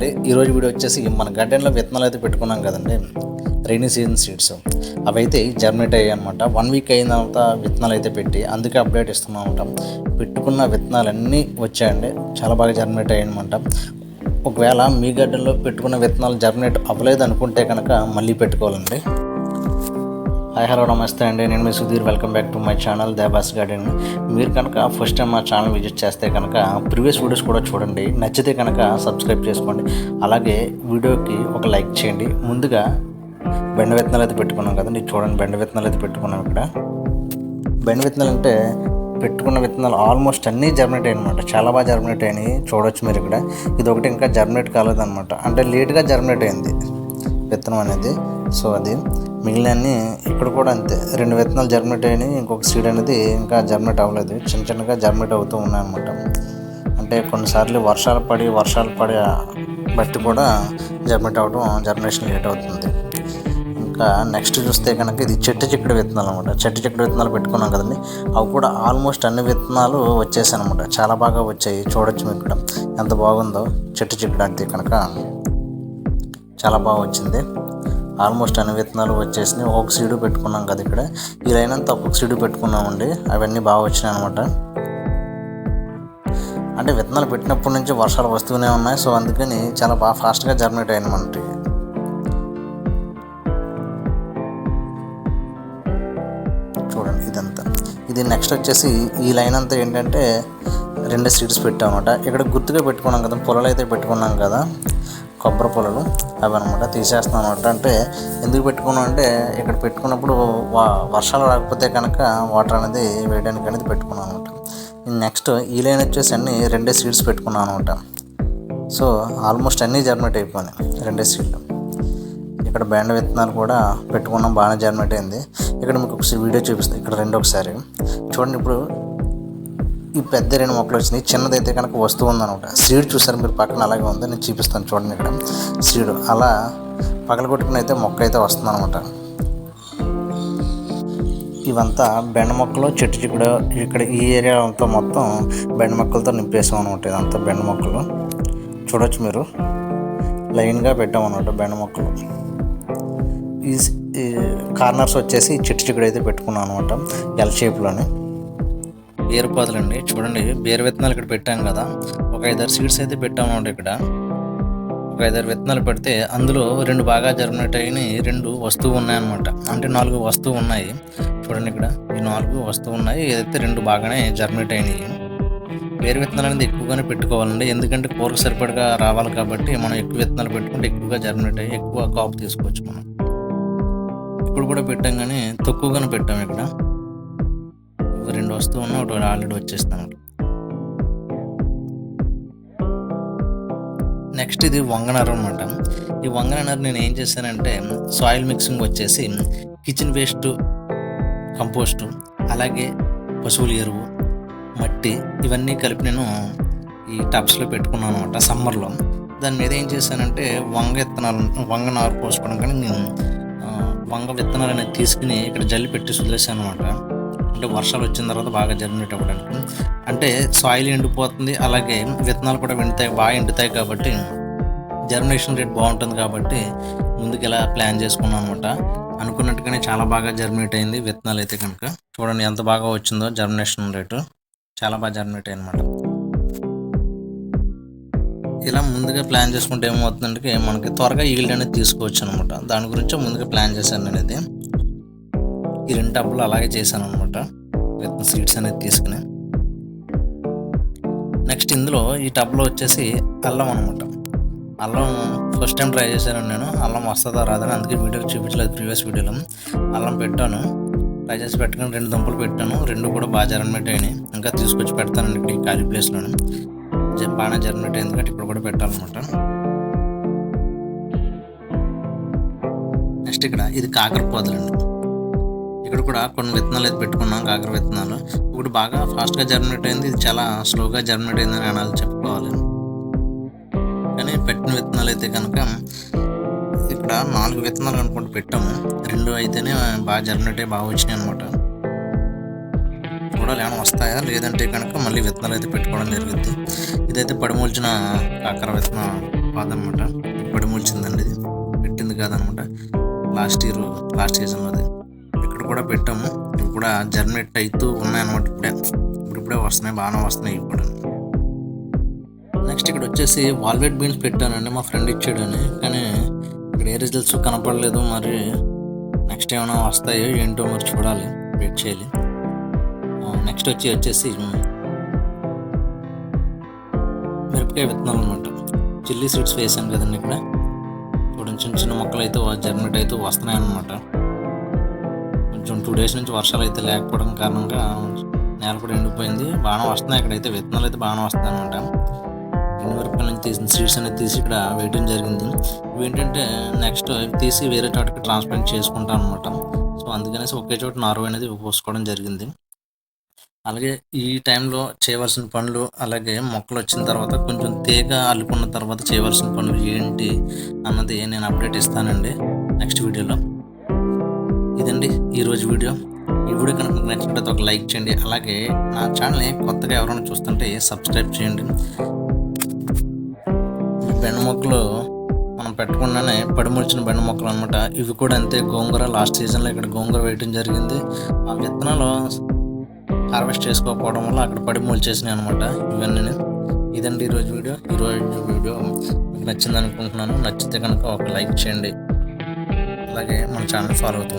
అండి ఈరోజు వీడియో వచ్చేసి మన గార్డెన్లో విత్తనాలు అయితే పెట్టుకున్నాం కదండి. Rainy season seeds. అవి అయితే జర్మినేట్ అయ్యాయి అనమాట వన్ వీక్ అయిన తర్వాత విత్తనాలు అయితే పెట్టి అందుకే అప్డేట్ ఇస్తున్నాం అనమాట పెట్టుకున్న విత్తనాలన్నీ వచ్చాయండి. చాలా బాగా జర్మినేట్ అయ్యాయి అనమాట ఒకవేళ మీ గార్డెన్లో పెట్టుకున్న విత్తనాలు జర్మినేట్ అవ్వలేదు అనుకుంటే కనుక మళ్ళీ పెట్టుకోవాలండి. హాయ్ హలో నమస్తే అండి. నేను మీ Sudheer. Welcome back to my channel Debas garden మీరు కనుక ఫస్ట్ టైం మా ఛానల్ విజిట్ చేస్తే కనుక ప్రీవియస్ వీడియోస్ కూడా చూడండి. నచ్చితే కనుక సబ్స్క్రైబ్ చేసుకోండి. అలాగే వీడియోకి ఒక లైక్ చేయండి. ముందుగా బెండ విత్తనాలు అయితే పెట్టుకున్నాం కదండి. చూడండి బెండ విత్తనాలు అయితే పెట్టుకున్నాం ఇక్కడ. బెండ విత్తనాలు అంటే పెట్టుకున్న విత్తనాలు ఆల్మోస్ట్ అన్నీ జర్మినేట్ అయ్యనమాట చాలా బాగా జర్మినేట్ అయినాయి. చూడొచ్చు మీరు ఇక్కడ. ఇది ఒకటి ఇంకా జర్మినేట్ కాలేదన్నమాట. అంటే లేట్గా జర్మినేట్ అయింది విత్తనం అనేది. సో అది. మిగిలినన్ని ఇక్కడ కూడా అంతే. రెండు విత్తనాలు జర్మినేట్ అయినాయి ఇంకొక సీడ్ అనేది ఇంకా జర్మినేట్ అవ్వలేదు. చిన్న చిన్నగా జర్మినేట్ అవుతూ ఉన్నాయన్నమాట. అంటే కొన్నిసార్లు వర్షాలు పడి వర్షాలు పడి బట్టి కూడా జర్మినేట్ అవ్వడం జర్మినేషన్ లేట్ అవుతుంది. ఇంకా నెక్స్ట్ చూస్తే కనుక ఇది చెట్టు చిక్కుడు విత్తనాలు అనమాట చెట్టు చిక్కుడు విత్తనాలు పెట్టుకున్నాం కదండి. అవి కూడా ఆల్మోస్ట్ అన్ని విత్తనాలు వచ్చేసాయి అనమాట చాలా బాగా వచ్చాయి. చూడొచ్చు మీకు ఇక్కడ ఎంత బాగుందో. చెట్టు చిక్కుడు అంతే కనుక చాలా బాగా వచ్చింది. ఆల్మోస్ట్ అన్ని విత్తనాలు వచ్చేసినాయి. ఒక సీడు పెట్టుకున్నాం కదా ఇక్కడ. ఈ లైన్ అంతా ఒక్కొక్క సీడు పెట్టుకున్నామండి. అవన్నీ బాగా వచ్చినాయి అనమాట అంటే విత్తనాలు పెట్టినప్పటి నుంచి వర్షాలు వస్తూనే ఉన్నాయి. సో అందుకని చాలా బాగా ఫాస్ట్గా జర్మినేట్ అయింది మనకి చూడండి ఇదంతా. ఇది నెక్స్ట్ వచ్చేసి ఈ లైన్ అంతా ఏంటంటే రెండు సీడ్స్ పెట్టామన్నమాట. ఇక్కడ గుర్తుగా పెట్టుకున్నాం కదా పొలాలు అయితే పెట్టుకున్నాం కదా. కొబ్బరి పొలాలు అవి అనమాట తీసేస్తున్నాం అనమాట అంటే ఎందుకు పెట్టుకున్నాం అంటే ఇక్కడ పెట్టుకున్నప్పుడు వర్షాలు రాకపోతే కనుక వాటర్ అనేది వేయడానికి అనేది పెట్టుకున్నాం అనమాట నెక్స్ట్ ఈ లైన్ వచ్చేసి అన్ని రెండే సీడ్స్ పెట్టుకున్నాం అనమాట సో ఆల్మోస్ట్ అన్నీ జర్మినేట్ అయిపోయినాయి రెండే సీడ్లు. ఇక్కడ బ్యాండ్ విత్తనాలు కూడా పెట్టుకున్నాం బాగానే జర్మినేట్ అయింది. ఇక్కడ మీకు ఒకసారి వీడియో చూపిస్తుంది ఇక్కడ రెండు ఒకసారి. చూడండి ఇప్పుడు ఈ పెద్ద రెండు మొక్కలు వచ్చినాయి. చిన్నదైతే కనుక వస్తువు ఉందనమాట సీడ్ చూసారు మీరు పక్కన అలాగే ఉంది. నేను చూపిస్తాను చూడండి ఇక్కడ. సీడ్. అలా పగలగొట్టుకుని అయితే మొక్క అయితే వస్తుంది అనమాట ఇవంతా బెండ మొక్కలు చెట్టు చిక్కుడు ఇక్కడ ఈ ఏరియా అంతా మొత్తం బెండ మొక్కలతో నింపేసాం అనమాట ఇదంతా బెండ మొక్కలు. చూడొచ్చు మీరు. లైన్గా పెట్టామన్నమాట బెండ మొక్కలు. ఈ ఈ కార్నర్స్ వచ్చేసి చెట్టు చిక్కుడు అయితే పెట్టుకున్నాం అనమాట ఎల్ షేప్లోనే బీర పాదులండి చూడండి బీర విత్తనాలు ఇక్కడ పెట్టాం కదా. ఒక ఐదారు సీడ్స్ అయితే పెట్టామన్నమాట ఇక్కడ. ఒక ఐదారు విత్తనాలు పెడితే అందులో రెండు బాగా జర్మినేట్ అయినాయి రెండు వస్తువు ఉన్నాయన్నమాట. అంటే నాలుగు వస్తువు ఉన్నాయి. చూడండి ఇక్కడ ఈ నాలుగు వస్తువు ఉన్నాయి. ఏదైతే రెండు బాగానే జర్మినేట్ అయినాయి వేరు విత్తనాలు అనేది ఎక్కువగానే పెట్టుకోవాలండి. ఎందుకంటే కూరకు సరిపడగా రావాలి కాబట్టి మనం ఎక్కువ విత్తనాలు పెట్టుకుంటే ఎక్కువగా జర్మినేట్ అయ్యి ఎక్కువ కాపు తీసుకోవచ్చు మనం. ఇప్పుడు కూడా పెట్టాం కానీ తక్కువగానే పెట్టాం ఇక్కడ. ఇవి ఉన్నా ఒకటి ఆల్రెడీ వచ్చేస్తాను. నెక్స్ట్ ఇది వంగనర్ అనమాట ఈ వంగనర్ నేను ఏం చేశానంటే సాయిల్ మిక్సింగ్ వచ్చేసి కిచెన్ వేస్ట్ కంపోస్టు అలాగే పశువుల ఎరువు మట్టి ఇవన్నీ కలిపి నేను ఈ టబ్స్లో పెట్టుకున్నాను అనమాట సమ్మర్లో. దాని మీద ఏం చేశానంటే వంగ విత్తనాలు వంగ నారు పోసుకోవడం కానీ నేను వంగ విత్తనాలు అనేది తీసుకుని ఇక్కడ జల్లి పెట్టి వదిలేసాను అనమాట అంటే వర్షాలు వచ్చిన తర్వాత బాగా జర్మినేట్ అవ్వడానికి అంటే సాయిల్ ఎండిపోతుంది అలాగే విత్తనాలు కూడా ఎండుతాయి బాగా ఎండుతాయి కాబట్టి జర్మినేషన్ రేట్ బాగుంటుంది కాబట్టి ముందుకు ఇలా ప్లాన్ చేసుకున్నాం అనమాట అనుకున్నట్టుగానే చాలా బాగా జర్మినేట్ అయింది విత్తనాలు అయితే కనుక. చూడండి ఎంత బాగా వచ్చిందో జర్మినేషన్ రేటు చాలా బాగా జర్మినేట్ అయింది అనమాట ఇలా ముందుగా ప్లాన్ చేసుకుంటే ఏమవుతుందంటే మనకి త్వరగా ఈల్డ్ అనేది తీసుకోవచ్చు అనమాట దాని గురించి ముందుగా ప్లాన్ చేశాను నేను అయితే ఈ రెండు టబ్బులు అలాగే చేశాను అనమాట విత్ సీడ్స్ అనేది తీసుకుని. నెక్స్ట్ ఇందులో ఈ టబ్లో వచ్చేసి అల్లం అనమాట అల్లం ఫస్ట్ టైం ట్రై చేశాను నేను. అల్లం వస్తుందా రాదని అందుకే వీడియో చూపించలేదు ప్రీవియస్ వీడియోలో. అల్లం పెట్టాను. ట్రై చేసి పెట్టుకుని రెండు దుంపలు పెట్టాను. రెండు కూడా బాగా జర్మినేట్ అయినాయి. ఇంకా తీసుకొచ్చి పెడతానండి ఇక్కడ ఈ ఖాళీ ప్లేస్లోనే. బాగానే జర్మినేట్ అయింది కాబట్టి ఇప్పుడు కూడా పెట్టాలన్నమాట. నెక్స్ట్ ఇక్కడ ఇది కాకర పోదలండి. ఇక్కడ కూడా కొన్ని విత్తనాలు అయితే పెట్టుకున్నాం కాకర విత్తనాలు. ఇప్పుడు బాగా ఫాస్ట్గా జర్మినేట్ అయింది. ఇది చాలా స్లోగా జర్మినేట్ అయిందని అనాలి చెప్పుకోవాలి. కానీ పెట్టిన విత్తనాలు అయితే కనుక ఇక్కడ నాలుగు విత్తనాలు అనుకుంటూ పెట్టాము. రెండు అయితేనే బాగా జర్మినేట్ అయ్యి బాగా వచ్చినాయి అనమాట చూడాలి ఏమైనా వస్తాయా? లేదంటే కనుక మళ్ళీ విత్తనాలు అయితే పెట్టుకోవడం జరుగుద్ది. ఇదైతే పడిమూల్చిన కాకర విత్తనం కాదనమాట పడిమూల్చిందండి ఇది. పెట్టింది కాదనమాట లాస్ట్ ఇయర్ లాస్ట్ సీజన్లో అది. కూడా పెట్టాము. ఇవి కూడా జర్నేట్ అవుతూ ఉన్నాయన్నమాట ఇప్పుడే. ఇప్పుడిప్పుడే వస్తున్నాయి బాగానే వస్తున్నాయి ఇప్పుడు నెక్స్ట్ ఇక్కడ వచ్చేసి వాల్వెట్ బీన్స్ పెట్టానండి మా ఫ్రెండ్ ఇచ్చాడని. కానీ ఇక్కడ ఏ రిజల్ట్స్ కనపడలేదు. మరి నెక్స్ట్ ఏమైనా వస్తాయో ఏంటో మరి చూడాలి. వెయిట్ చేయాలి. నెక్స్ట్ వచ్చి వచ్చేసి మిరపకాయ విత్తనాలు అనమాట చిల్లీ సీడ్స్ వేసాను కదండి ఇక్కడ. చూడండి చిన్న చిన్న మొక్కలు అయితే జర్మినేట్ అయితే వస్తున్నాయి అన్నమాట కొంచెం టూ డేస్ నుంచి వర్షాలు అయితే లేకపోవడం కారణంగా నేల కూడా ఎండిపోయింది. బాగానే వస్తున్నాయి ఇక్కడైతే విత్తనాలు అయితే బాగానే వస్తాయి అనమాట మిరపకాయల నుంచి తీసిన సీడ్స్ అనేది తీసి ఇక్కడ వేయడం జరిగింది. ఇవి ఏంటంటే నెక్స్ట్ తీసి వేరే చోటకి ట్రాన్స్ప్లాంట్ చేసుకుంటాం అనమాట సో అందుకనేసి ఒకే చోట నారు అనేది పోసుకోవడం జరిగింది. అలాగే ఈ టైంలో చేయవలసిన పనులు అలాగే మొక్కలు వచ్చిన తర్వాత కొంచెం తీగ అల్లుకున్న తర్వాత చేయవలసిన పనులు ఏంటి అన్నది నేను అప్డేట్ ఇస్తానండి. నెక్స్ట్ వీడియోలో ఇదండి ఈరోజు వీడియో. ఈ వీడియో కనుక మీకు నచ్చినట్లయితే ఒక లైక్ చేయండి. అలాగే నా ఛానల్ని కొత్తగా ఎవరైనా చూస్తుంటే సబ్స్క్రైబ్ చేయండి. బెండ మొక్కలు మనం పెట్టకుండానే పడిముడిచిన బెండ మొక్కలు అనమాట ఇవి కూడా అంతే గోంగూర లాస్ట్ సీజన్లో ఇక్కడ గోంగూర వేయటం జరిగింది. ఆ విత్తనాలు హార్వెస్ట్ చేసుకోకపోవడం వల్ల అక్కడ పడి మొలిచేసినాయి అనమాట ఇవన్నీ ఇదండి ఈరోజు వీడియో. ఈరోజు వీడియో మీకు నచ్చింది అనుకుంటున్నాను. నచ్చితే కనుక ఒక లైక్ చేయండి. అలాగే మన ఛానల్ ఫాలో అవుతూ